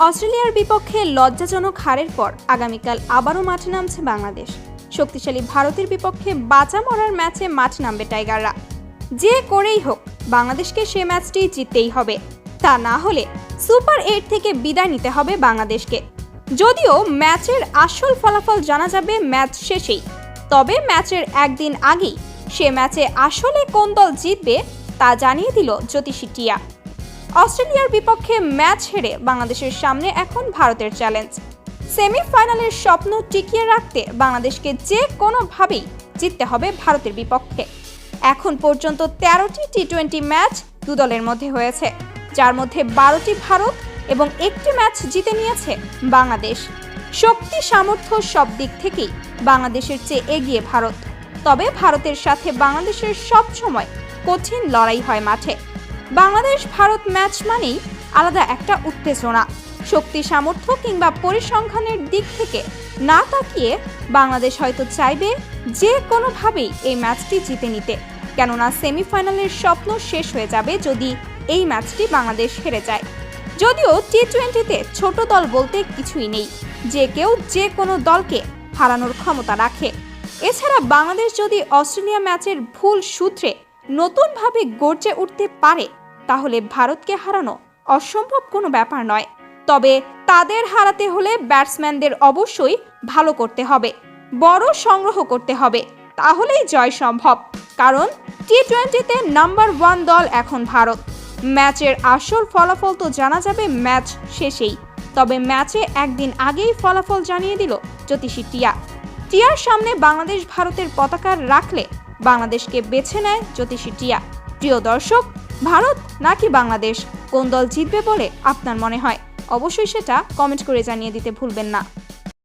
অস্ট্রেলিয়ার বিপক্ষে লজ্জাজনক হারের পর আগামীকাল আবারও মাঠে নামছে বাংলাদেশ। শক্তিশালী ভারতের বিপক্ষে বাঁচা মরার ম্যাচে মাঠ নামবে টাইগাররা। যে করেই হোক, বাংলাদেশকে সে ম্যাচটি জিততেই হবে। তা না হলে সুপার এইট থেকে বিদায় নিতে হবে বাংলাদেশকে। যদিও ম্যাচের আসল ফলাফল জানা যাবে ম্যাচ শেষেই। তবে ম্যাচের একদিন আগেই সে ম্যাচে আসলে কোন দল জিতবে তা জানিয়ে দিল জ্যোতিষী টিয়া। অস্ট্রেলিয়ার বিপক্ষে ম্যাচ হেরে বাংলাদেশের সামনে এখন ভারতের চ্যালেঞ্জ। সেমিফাইনালের স্বপ্ন টিকিয়ে রাখতে বাংলাদেশকে যে কোনোভাবেই জিততে হবে ভারতের বিপক্ষে। এখন পর্যন্ত তেরোটি টি টোয়েন্টি ম্যাচ দু দলের মধ্যে হয়েছে, যার মধ্যে বারোটি ভারত এবং একটি ম্যাচ জিতে নিয়েছে বাংলাদেশ। শক্তি সামর্থ্য সব দিক থেকেই বাংলাদেশের চেয়ে এগিয়ে ভারত। তবে ভারতের সাথে বাংলাদেশের সব সময় কঠিন লড়াই হয় মাঠে। বাংলাদেশ ভারত ম্যাচ মানেই আলাদা একটা উত্তেজনা, শক্তি সামর্থ্য কিংবা পরিসংখ্যানের দিক থেকে না তাকিয়ে বাংলাদেশ হয়তো চাইবে যে কোনোভাবেই এই ম্যাচটি জিতে নিতে। কেননা সেমিফাইনালের স্বপ্ন শেষ হয়ে যাবে যদি এই ম্যাচটি বাংলাদেশ হেরে যায়। যদিও টি টোয়েন্টিতে ছোট দল বলতে কিছুই নেই, যে কেউ যে কোনো দলকে হারানোর ক্ষমতা রাখে। এছাড়া বাংলাদেশ যদি অস্ট্রেলিয়া ম্যাচের ভুল সূত্রে নতুনভাবে গর্জে উঠতে পারে তাহলে ভারতকে হারানো অসম্ভব কোনো ব্যাপার নয়। তবে তাদের হারাতে হলে ব্যাটসম্যানদের অবশ্যই ভালো করতে হবে, বড় সংগ্রহ করতে হবে, তাহলেই জয় সম্ভব। কারণ টি টোয়েন্টিতে নাম্বার ওয়ান দল এখন ভারত। ম্যাচের আসল ফলাফল তো জানা যাবে ম্যাচ শেষেই। তবে ম্যাচে একদিন আগেই ফলাফল জানিয়ে দিল জ্যোতিষী টিয়া। টিয়ার সামনে বাংলাদেশ ভারতের পতাকা রাখলে বাংলাদেশকে বেছে নেয় জ্যোতিষী টিয়া। প্রিয় দর্শক ভারত নাকি বাংলাদেশ? কোন দল জিতবে বলে আপনার মনে হয়? অবশ্যই সেটা কমেন্ট করে জানিয়ে দিতে ভুলবেন না।